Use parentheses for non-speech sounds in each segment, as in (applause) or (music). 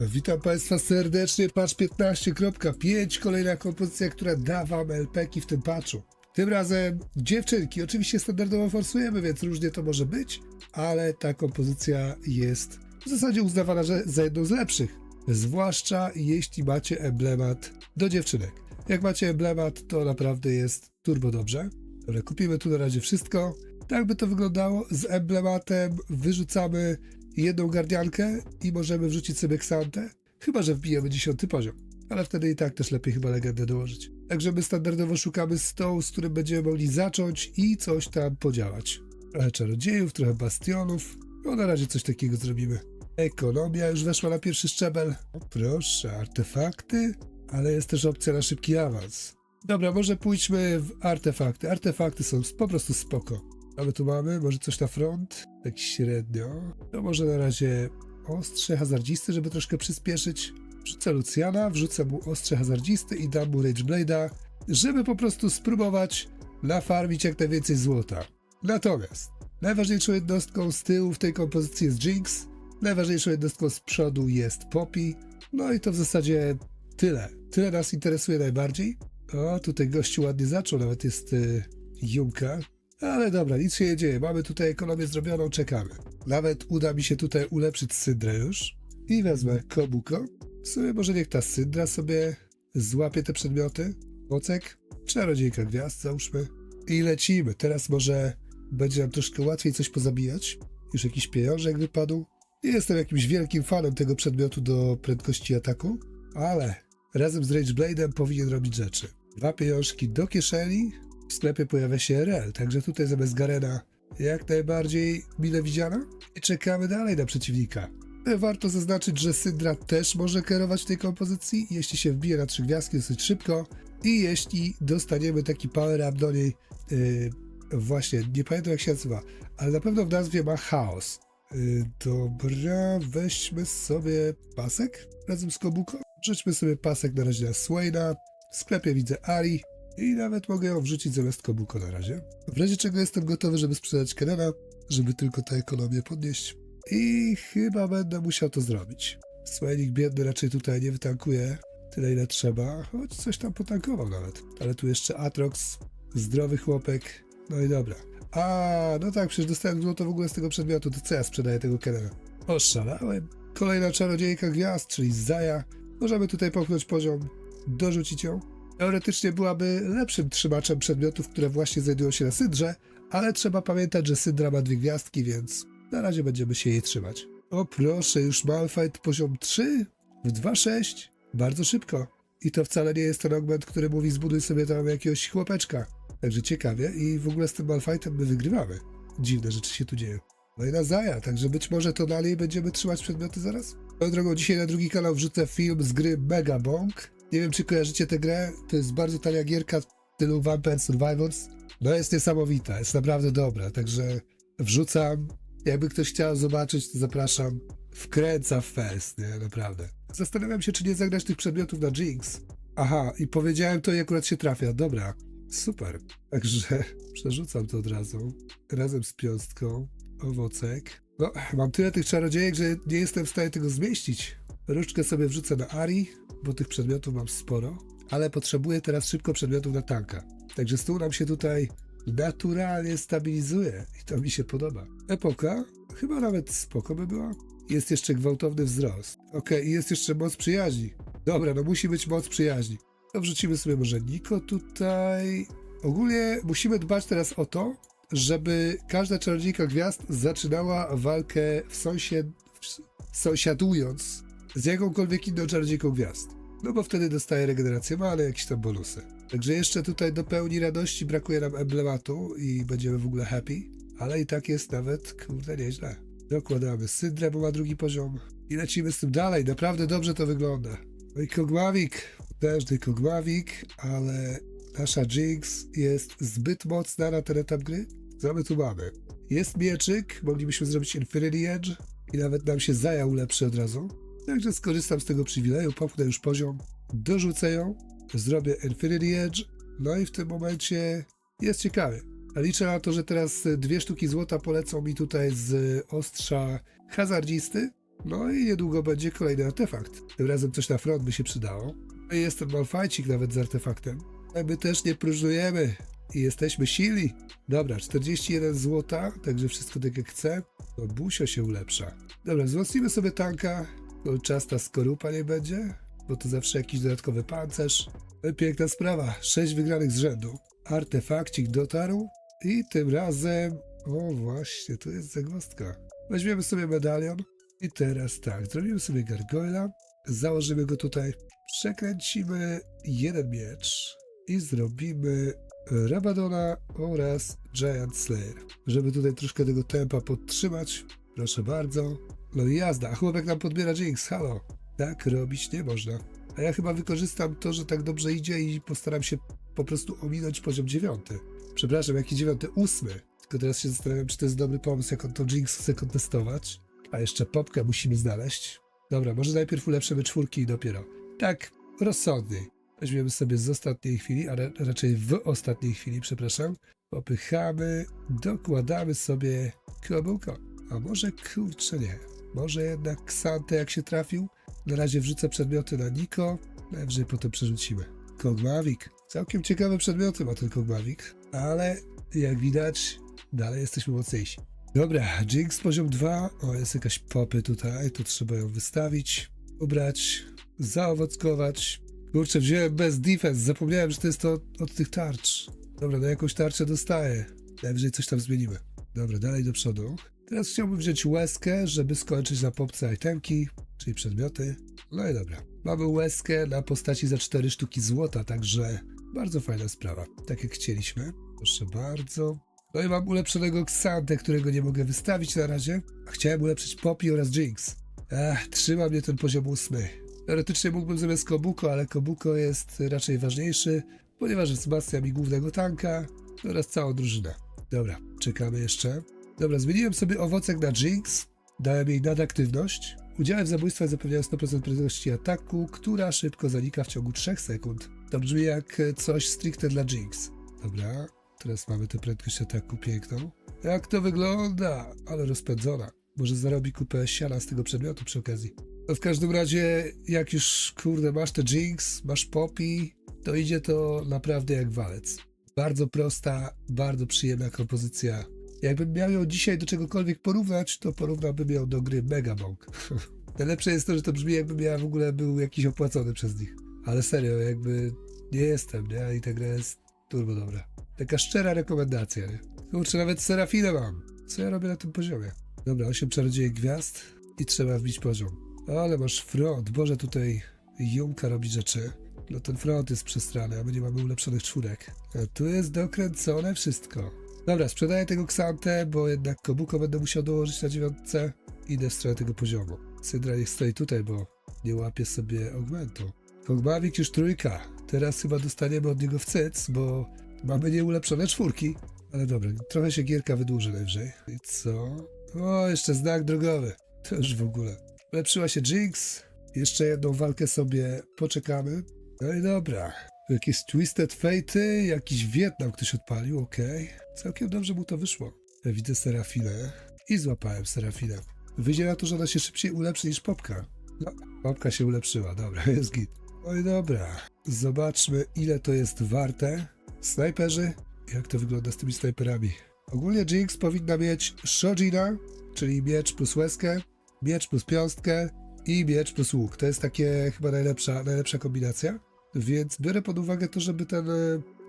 Witam Państwa serdecznie, patch 15.5, kolejna kompozycja, która da Wam LPki w tym patchu. Tym razem dziewczynki, oczywiście standardowo forsujemy, więc różnie to może być, ale ta kompozycja jest w zasadzie uznawana za jedną z lepszych, zwłaszcza jeśli macie emblemat do dziewczynek. Jak macie emblemat, to naprawdę jest turbo dobrze. Dobra, kupimy tu na razie wszystko. Tak by to wyglądało. Z emblematem wyrzucamy jedną gardiankę i możemy wrzucić sobie ksantę. Chyba, że wbijemy 10 poziom. Ale wtedy i tak też lepiej chyba legendę dołożyć. Także my standardowo szukamy stołu, z którym będziemy mogli zacząć i coś tam podziałać. Trochę czarodziejów, trochę bastionów. No na razie coś takiego zrobimy. Ekonomia już weszła na pierwszy szczebel. O, proszę, artefakty, ale jest też opcja na szybki awans. Dobra, może pójdźmy w artefakty. Artefakty są po prostu spoko. A my tu mamy, może coś na front? Tak średnio. No może na razie ostrze hazardzisty, żeby troszkę przyspieszyć. Wrzucę Luciana, wrzucę mu ostrze hazardzisty i dam mu Rage Blade'a, żeby po prostu spróbować nafarmić jak najwięcej złota. Natomiast najważniejszą jednostką z tyłu w tej kompozycji jest Jinx, najważniejszą jednostką z przodu jest Poppy, no i to w zasadzie tyle. Tyle nas interesuje najbardziej. O, tutaj gościu ładnie zaczął, nawet jest y, Junka. Ale dobra, nic się nie dzieje. Mamy tutaj ekonomię zrobioną, czekamy. Nawet uda mi się tutaj ulepszyć Syndrę już. I wezmę Kobuko. W sumie może niech ta Syndra sobie złapie te przedmioty. Mocek, czarodziejka gwiazd, załóżmy. I lecimy. Teraz może będzie nam troszkę łatwiej coś pozabijać. Już jakiś pieniążek wypadł. Nie jestem jakimś wielkim fanem tego przedmiotu do prędkości ataku, ale razem z Rage Blade'em powinien robić rzeczy. Dwa pieniążki do kieszeni, sklepie pojawia się RL, także tutaj zamiast Garena jak najbardziej mile widziana. I czekamy dalej na przeciwnika. E, Warto zaznaczyć, że Syndra też może kierować w tej kompozycji, jeśli się wbije na trzy gwiazdki dosyć szybko i jeśli dostaniemy taki power up do niej, yy, właśnie, nie pamiętam jak się nazywa, ale na pewno w nazwie ma chaos. Yy, dobra, weźmy sobie pasek razem z Kobuko. Rzućmy sobie pasek na razie na Swaina. W sklepie widzę Ari, i nawet mogę ją wrzucić zamiast Kobuko na razie. W razie czego jestem gotowy, żeby sprzedać Kenena, żeby tylko tę ekonomię podnieść. I chyba będę musiał to zrobić. Swajnik biedny raczej tutaj nie wytankuje tyle ile trzeba, choć coś tam potankował nawet. Ale tu jeszcze Atrox, zdrowy chłopek, no i dobra. A, no tak, przecież dostałem złoto w ogóle z tego przedmiotu, to co ja sprzedaję tego Kenena? Oszalałem. Kolejna czarodziejka gwiazd, czyli Zaja. Możemy tutaj popchnąć poziom, dorzucić ją teoretycznie byłaby lepszym trzymaczem przedmiotów, które właśnie znajdują się na Sydrze, ale trzeba pamiętać, że Sydra ma dwie gwiazdki, więc na razie będziemy się jej trzymać. O proszę, już Malfight poziom 3 w 2.6? Bardzo szybko. I to wcale nie jest ten augment, który mówi zbuduj sobie tam jakiegoś chłopeczka. Także ciekawie i w ogóle z tym Malfightem my wygrywamy. Dziwne rzeczy się tu dzieją. No i na Zaja, także być może to dalej będziemy trzymać przedmioty zaraz? Swoją drogą, dzisiaj na drugi kanał wrzucę film z gry Mega Bonk. Nie wiem, czy kojarzycie tę grę. To jest bardzo tania gierka w stylu Vampire Survivors. No jest niesamowita, jest naprawdę dobra, także wrzucam. Jakby ktoś chciał zobaczyć, to zapraszam. Wkręca w fest, nie? Naprawdę. Zastanawiam się, czy nie zagrać tych przedmiotów na Jinx. Aha, i powiedziałem to i akurat się trafia. Dobra, super. Także (laughs) przerzucam to od razu. Razem z piąstką. Owocek. No, mam tyle tych czarodziejek, że nie jestem w stanie tego zmieścić. Różdżkę sobie wrzucę na Ari, bo tych przedmiotów mam sporo, ale potrzebuję teraz szybko przedmiotów na tanka. Także stół nam się tutaj naturalnie stabilizuje i to mi się podoba. Epoka chyba nawet spoko by była. Jest jeszcze gwałtowny wzrost. Okej, jest jeszcze moc przyjaźni. Dobra, no musi być moc przyjaźni. To wrzucimy sobie może Niko tutaj. Ogólnie musimy dbać teraz o to, żeby każda czarodziejka gwiazd zaczynała walkę w sąsiad... w- sąsiadując z jakąkolwiek inną czarodziejką gwiazd. No bo wtedy dostaje regenerację ma, ale jakieś tam bonusy. Także jeszcze tutaj do pełni radości brakuje nam emblematu i będziemy w ogóle happy. Ale i tak jest nawet, kurde, nieźle. Dokładamy Syndrę, bo ma drugi poziom. I lecimy z tym dalej. Naprawdę dobrze to wygląda. No i Kogmawik. Potężny Kogmawik, ale nasza Jinx jest zbyt mocna na ten etap gry. Co my tu mamy? Jest mieczyk, moglibyśmy zrobić Infinity Edge i nawet nam się Zaja ulepszy od razu. Także skorzystam z tego przywileju, popchnę już poziom, dorzucę ją, zrobię Infinity Edge, no i w tym momencie jest ciekawie. Liczę na to, że teraz dwie sztuki złota polecą mi tutaj z ostrza hazardzisty No i niedługo będzie kolejny artefakt. Tym razem coś na front by się przydało. No jest ten malfajcik nawet z artefaktem. My też nie próżnujemy i jesteśmy silni. Dobra, 41 złota, także wszystko tak jak chcę. No busio się ulepsza. Dobra, wzmocnimy sobie tanka. Kolczasta skorupa nie będzie, bo to zawsze jakiś dodatkowy pancerz. No Piękna sprawa, 6 wygranych z rzędu. Artefakcik dotarł i tym razem... O właśnie, to jest zagwozdka. Weźmiemy sobie medalion i teraz tak, zrobimy sobie gargoyla, założymy go tutaj, przekręcimy jeden miecz i zrobimy Rabadona oraz Giant Slayer. Żeby tutaj troszkę tego tempa podtrzymać, proszę bardzo. No i jazda, chłopak nam podbiera Jinx, halo. Tak robić nie można. A ja chyba wykorzystam to, że tak dobrze idzie i postaram się po prostu ominąć poziom dziewiąty. Przepraszam, jaki dziewiąty? Ósmy. Tylko teraz się zastanawiam, czy to jest dobry pomysł, jak on to Jinx chce kontestować. A jeszcze popkę musimy znaleźć. Dobra, może najpierw ulepszymy czwórki i dopiero. Tak, rozsądniej. Weźmiemy sobie z ostatniej chwili, a ra- raczej w ostatniej chwili, przepraszam. Popychamy, dokładamy sobie kobułko. A może kurczę nie. Może jednak Ksantę jak się trafił. Na razie wrzucę przedmioty na Niko. Najwyżej potem przerzucimy. Kogmawik. Całkiem ciekawe przedmioty ma ten Kogmawik. Ale jak widać, dalej jesteśmy mocniejsi. Dobra, Jinx poziom 2. O, jest jakaś popy tutaj. Tu trzeba ją wystawić, ubrać, zaowockować. Kurczę, wziąłem bez defense. Zapomniałem, że to jest to od tych tarcz. Dobra, na jakąś tarczę dostaję. Najwyżej coś tam zmienimy. Dobra, dalej do przodu. Teraz chciałbym wziąć łezkę, żeby skończyć na popce itemki, czyli przedmioty. No i dobra. Mamy łezkę na postaci za 4 sztuki złota, także bardzo fajna sprawa. Tak jak chcieliśmy. Proszę bardzo. No i mam ulepszonego Xantę, którego nie mogę wystawić na razie. A Chciałem ulepszyć Poppy oraz Jinx. Ech, trzyma mnie ten poziom ósmy. Teoretycznie mógłbym zamiast Kobuko, ale Kobuko jest raczej ważniejszy, ponieważ wzmacnia mi głównego tanka oraz całą drużynę. Dobra, czekamy jeszcze. Dobra, zmieniłem sobie owocek na Jinx, dałem jej nadaktywność. Udziałem w zabójstwach zapewniają 100% prędkości ataku, która szybko zanika w ciągu 3 sekund. To brzmi jak coś stricte dla Jinx. Dobra, teraz mamy tę prędkość ataku piękną. Jak to wygląda? Ale rozpędzona. Może zarobi kupę siana z tego przedmiotu przy okazji. No w każdym razie, jak już kurde masz te Jinx, masz Poppy, to idzie to naprawdę jak walec. Bardzo prosta, bardzo przyjemna kompozycja. Jakbym miał ją dzisiaj do czegokolwiek porównać, to porównałbym ją do gry Megabong. (laughs) Najlepsze jest to, że to brzmi jakbym ja w ogóle był jakiś opłacony przez nich. Ale serio, jakby nie jestem, nie? I ta gra jest turbo dobra. Taka szczera rekomendacja, nie? Kurczę, nawet Serafinę mam. Co ja robię na tym poziomie? Dobra, 8 czarodziejek gwiazd i trzeba wbić poziom. Ale masz front, Boże, tutaj Jumka robi rzeczy. No ten front jest przestrany, a my nie mamy ulepszonych czwórek. A tu jest dokręcone wszystko. Dobra, sprzedaję tego Ksantę, bo jednak Kobuko będę musiał dołożyć na dziewiątce. Idę w stronę tego poziomu. Sydra niech stoi tutaj, bo nie łapie sobie augmentu. Kogmawik już trójka. Teraz chyba dostaniemy od niego w cyc, bo mamy nieulepszone czwórki. Ale dobra, trochę się gierka wydłuży najwyżej. I co? O, jeszcze znak drogowy. To już w ogóle. Ulepszyła się Jinx. Jeszcze jedną walkę sobie poczekamy. No i dobra. Jakieś Twisted Fate'y, jakiś Wietnam ktoś odpalił, okej. Całkiem dobrze mu to wyszło. Widzę Serafinę i złapałem Serafinę. Wyjdzie na to, że ona się szybciej ulepszy niż Popka. No, Popka się ulepszyła, dobra, (laughs) jest git. Oj, dobra. Zobaczmy, ile to jest warte. Snajperzy? Jak to wygląda z tymi snajperami? Ogólnie Jinx powinna mieć Shojina, czyli miecz plus łezkę, miecz plus piąstkę i miecz plus łuk. To jest takie chyba najlepsza, najlepsza kombinacja. Więc biorę pod uwagę to, żeby ten e,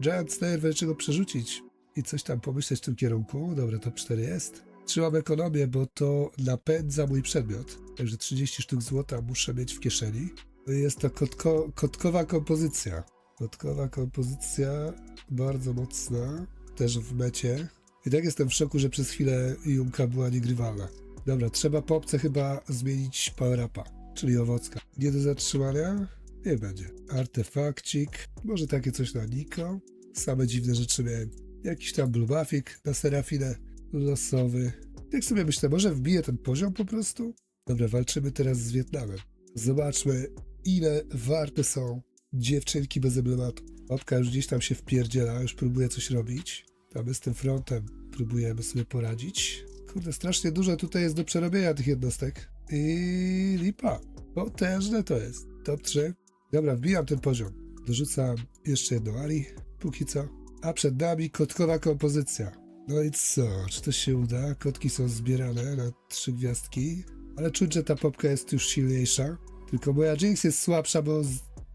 Giant wreszcie go przerzucić i coś tam pomyśleć w tym kierunku. Dobra, top 4 jest. Trzymam ekonomię, bo to napędza mój przedmiot. Także 30 sztuk złota muszę mieć w kieszeni. Jest to kotko, kotkowa kompozycja. Kotkowa kompozycja, bardzo mocna, też w mecie. I tak jestem w szoku, że przez chwilę Jumka była niegrywalna. Dobra, trzeba popce chyba zmienić power-upa, czyli owocka. Nie do zatrzymania? Nie będzie. Artefakcik, może takie coś na Niko. Same dziwne rzeczy miałem. Jakiś tam blue buffik na Serafinę, losowy. Jak sobie myślę, może wbiję ten poziom po prostu? Dobra, walczymy teraz z Wietnamem. Zobaczmy, ile warte są dziewczynki bez emblematu. Opka już gdzieś tam się wpierdziela, już próbuje coś robić. My z tym frontem próbujemy sobie poradzić. Kurde, strasznie dużo tutaj jest do przerobienia tych jednostek. i lipa. Potężne to jest. Top 3. Dobra, wbijam ten poziom. Dorzucam jeszcze jedną Ali, póki co. A przed nami kotkowa kompozycja. No i co? Czy to się uda? Kotki są zbierane na trzy gwiazdki, ale czuć, że ta popka jest już silniejsza. Tylko moja Jinx jest słabsza, bo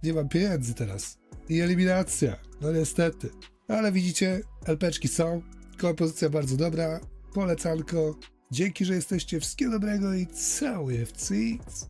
nie mam pieniędzy teraz. I eliminacja. No niestety. Ale widzicie, LPczki są. Kompozycja bardzo dobra. Polecanko. Dzięki, że jesteście. Wszystkiego dobrego i całuję w cyc.